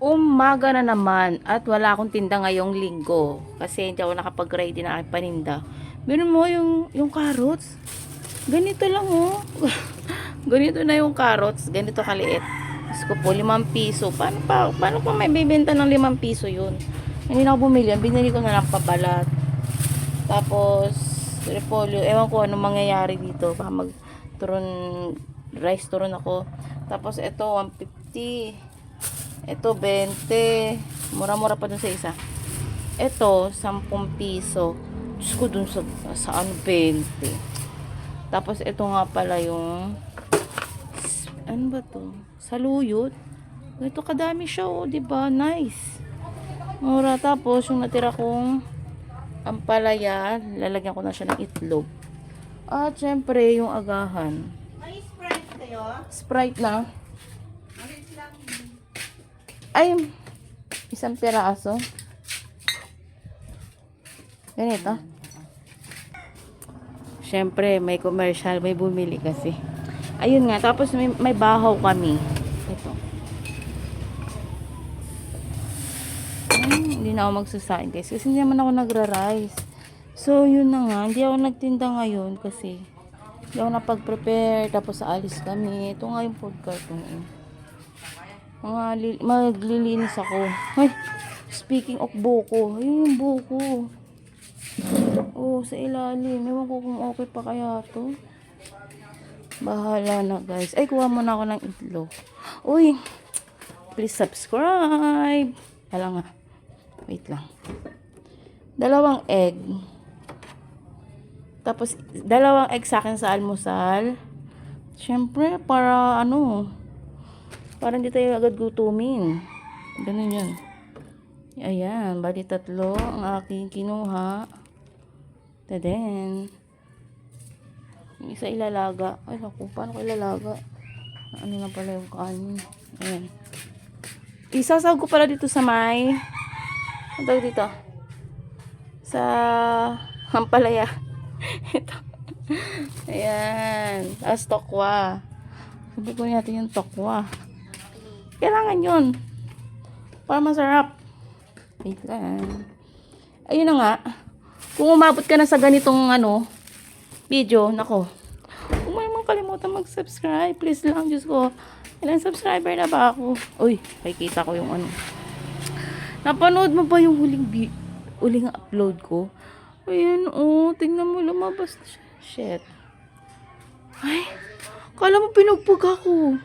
Umaga na naman at wala akong tinda ngayong linggo kasi hindi ako nakapag-ready na aking paninda. Meron mo yung, yung carrots. Ganito lang oh. ganito na yung carrots. Ganito kaliit. Diyos ko po, limang piso. Paano pa, paano pa may bibenta ng limang piso yun? Hindi na ako bumili. Binili ko na lang pabalat. Tapos, repolyo. Ewan ko ano mangyayari dito. Baka mag turon, rice turon ako. Tapos, ito, 150. Ito, 20. Mura-mura pa dun sa isa. Ito, 10 piso. Diyos ko dun sa, sa ano, 20. Tapos, ito nga pala yung, ano ba to? Saluyot. Ito kadami siya, oh, di ba? Nice. Mura. Tapos, yung natira kong ampalaya, lalagyan ko na siya ng itlog. At, syempre, yung agahan. May Sprite kayo? Sprite na. Ay, isang piraso. Ganito. Siyempre, may commercial, may bumili kasi. Ayun nga, tapos may, may bahaw kami. Ito. Ay, hindi na ako magsasain guys, kasi hindi naman ako nagra-rice. So, yun na nga, hindi ako nagtinda ngayon kasi hindi ako napag-prepare, tapos aalis kami. Ito nga yung food carton. Eh. Mga li- maglilinis ako. Ay, speaking of buko, ayun yung buko. Oh, sa ilalim. Ewan ko kung okay pa kaya to. Bahala na guys. Ay, kuha muna ako ng itlog. Uy, please subscribe. Hala nga. Wait lang. Dalawang egg. Tapos, dalawang egg sa akin sa almusal. Siyempre, para ano, para hindi tayo agad gutumin. Ganun yun. Ayan, bali tatlo ang aking kinuha. Tadен. Yung isa ilalaga. Ay, naku, paano ko ilalaga? Ano na pala yung kanin. Ayan. Isasag ko pala dito sa may, tawag dito? Sa Hampalaya. Ito. Ayan. Tapos tokwa. Sabi ko natin yung tokwa. Kailangan yun. Para masarap. Wait lang. Ayun na nga. Kung umabot ka na sa ganitong ano, video, nako. Kung may mga kalimutan mag-subscribe, please lang, Diyos ko. Ilang subscriber na ba ako? Uy, nakikita ko yung ano. Napanood mo ba yung huling, huling upload ko? Ayan, oh, tingnan mo, lumabas. Shit. Ay, kala mo pinugbog ako.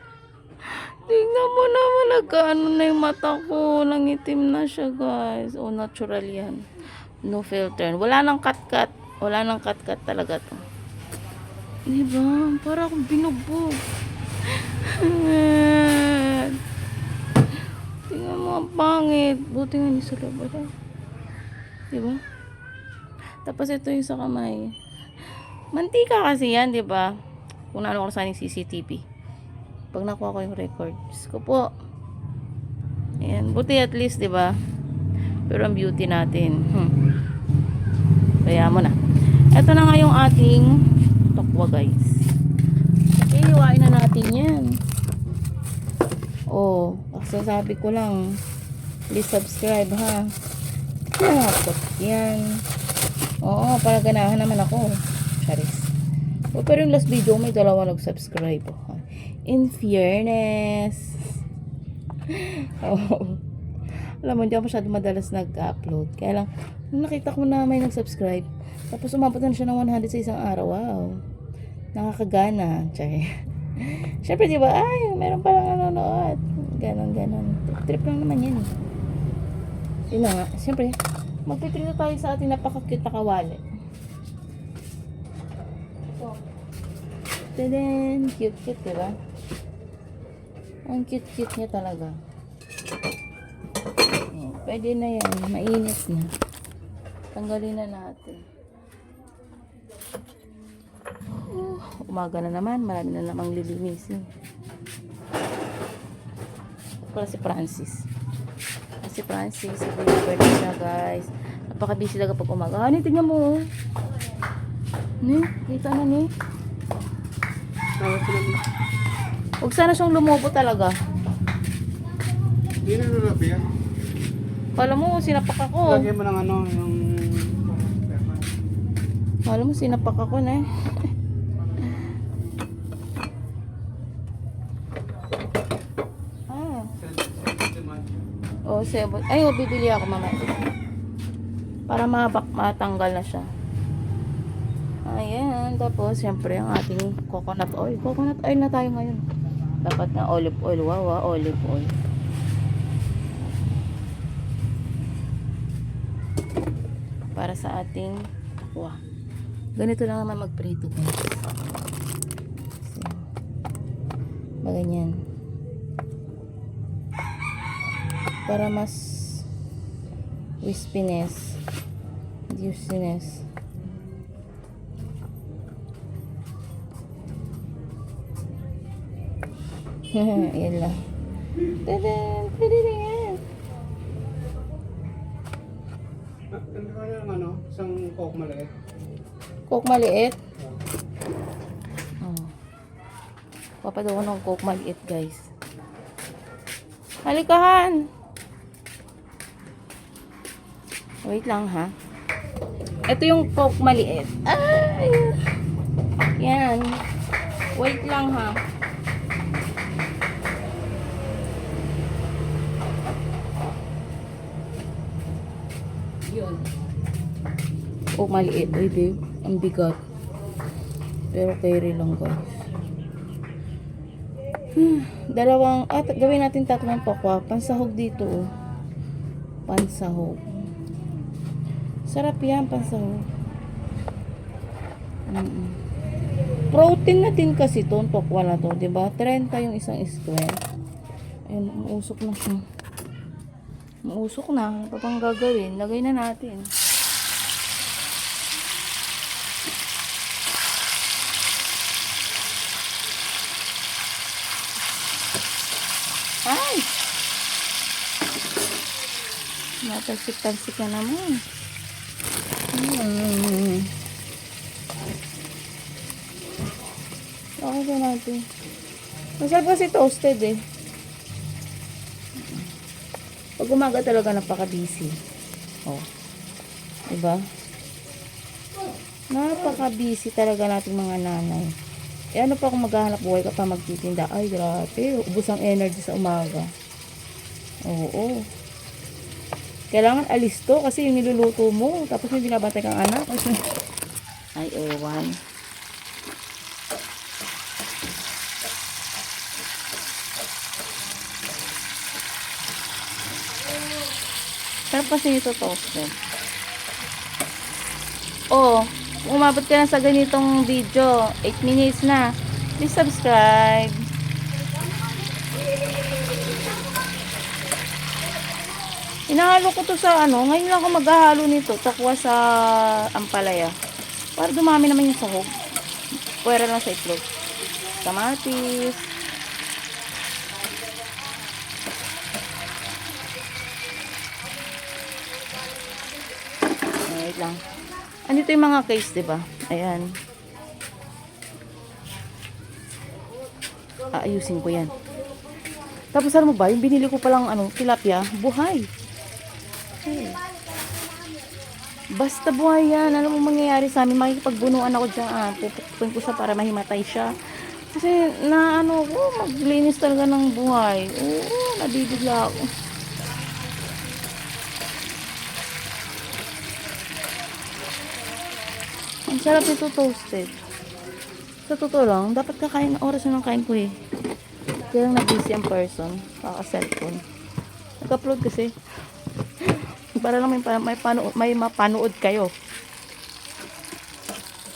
Tingnan mo naman, nagkaano na yung mata ko. Nangitim na siya, guys. Oh, natural yan. No filter. Wala nang cut-cut. Wala nang cut-cut talaga to. Diba? Para akong binugbog. Tingnan mo, ang pangit. Buti nga ni sa labas. Diba? Tapos ito yung sa kamay. Mantika kasi yan, di ba? Kung naano ko sa CCTV. Pag nakuha ko yung record. Ko po. Ayan. Buti at least, di ba? Pero ang beauty natin. Hmm. Kaya mo na. Ito na nga yung ating tokwa, guys. Okay, na natin yan. Oh, sasabi ko lang. Please subscribe, ha? Nakakot yan. Oo, para ganahan naman ako. Charis. Oh, pero yung last video, may dalawa nag-subscribe. Oh. In fairness. Oo. Alam mo, hindi ako masyado madalas nag-upload. Kaya lang, nakita ko na may nag-subscribe, tapos umabot na siya ng 100 sa isang araw. Wow. Nakakagana. Chay. Siyempre, di ba? Ay, meron palang nanonood. Ganon, ganon. Trip lang naman yan. Yun na nga. Siyempre, magpitrito tayo sa ating napaka-cute na kawali. Ito. Tadaan! Cute-cute, di ba? Ang cute-cute niya talaga. Ayan, Pwede na yan. Mainit na. Tanggalin na natin. Uh, umaga na naman. Marami na namang lilinisin. Para si Francis. Ah, Si Francis. Si birthday siya, guys. Napaka-busy talaga pag umaga. Hani, tingnan mo. oh. Ni, kita na ni. Huwag sana siyang lumubo talaga. Hindi na lulabi yan. Kala mo, sinapak ako. Lagyan mo ng ano, yung... Kala mo, sinapak ako na eh. ah. Oh, sebot. Ay, oh, bibili ako mamaya. Para mabak matanggal na siya. Ayan. Tapos, syempre, ang ating coconut oil. Coconut oil na tayo ngayon. Dapat na olive oil. Wow, ah, olive oil. Para sa ating wah. Ganito lang naman magprito guys. So, maganyan. Para mas wispiness, juiciness. Yan lang. Tadan! Yan. Ano ka ng ano? Isang coke maliit. Coke maliit. Oh. Papadaw ko ng coke maliit, guys. Halikahan! Wait lang, ha? Ito yung coke maliit. Ay! Yan. Wait lang, ha? Yun. Coke maliit. Uy, babe. Ang bigat. Pero carry lang, guys. Hmm, dalawang, at gawin natin tatlong pakwa. Pansahog dito, oh. Pansahog. Sarap yan, pansahog. Mm-mm. Protein na din kasi to, tokwa na to, 'di ba? 30 yung isang square. Ayun, uusok na siya. Mausok na. Ano pa pang gagawin? Lagay na natin. Ay! Natalsik-talsik na naman. Hmm. Okay ba natin? Masarap kasi toasted eh. Pag umaga talaga napaka-busy. Oh. Diba? Napaka-busy talaga nating mga nanay. Eh ano pa kung maghahanap buhay ka pa magtitinda? Ay, grabe. Ubus ang energy sa umaga. Oo. Kailangan alis to kasi yung niluluto mo. Tapos may binabantay kang anak. Ay, ewan. Sarap kasi ito toasted. Oh, kung umabot ka na sa ganitong video, 8 minutes na. Please subscribe. Inahalo ko to sa ano, ngayon lang ako maghahalo nito, takwa sa ampalaya. Para dumami naman yung sahog. Pwera lang sa itlog. Kamatis. Wait lang. Andito yung mga case, di ba? Ayan. Aayusin ko yan. Tapos alam mo ba, yung binili ko palang ano, tilapia, buhay. Hey. Basta buhay yan. Alam mo mangyayari sa amin, makikipagbunuan ako dyan. Ah, pupukpuin ko siya para mahimatay siya. Kasi na ano ko, maglinis talaga ng buhay. Oo, nabibigla ako. Sarap ito toasted. Sa totoo lang, dapat kakain na oras na ng kain ko eh. Kaya lang na-busy ang person. Kaka-cellphone. Nag-upload kasi. Para lang may, may, panood, may mapanood kayo.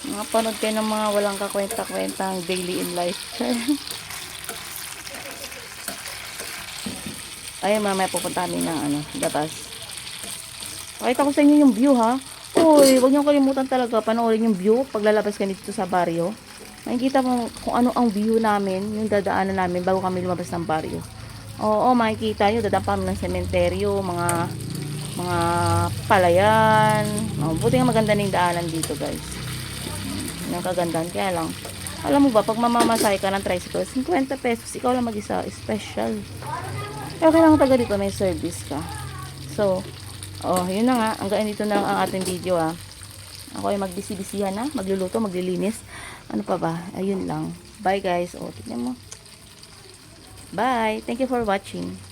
Mga panood kayo ng mga walang kakwenta-kwentang daily in life. Ayun, mamaya pupunta kami ng ano, gatas. Pakita ko sa inyo yung view ha. Uy, huwag niyo kalimutan talaga panoorin yung view pag lalabas ka dito sa baryo. Makikita mo kung ano ang view namin, yung dadaanan namin bago kami lumabas ng baryo. Oo, makikita nyo, dadaan pa ng sementeryo, mga mga palayan. Oh, buti nga maganda na yung daanan dito, guys. Yung kagandahan. Kaya lang, alam mo ba, pag mamamasay ka ng tricycle, 50 pesos, ikaw lang mag-isa, special. Kaya kailangan taga dito may service ka. So, oh, yun na nga. Hanggang dito na ang ating video ah. Ako ay magbisi-bisihan na, magluluto, maglilinis. Ano pa ba? Ayun lang. Bye guys. Oh, tignan mo. Bye. Thank you for watching.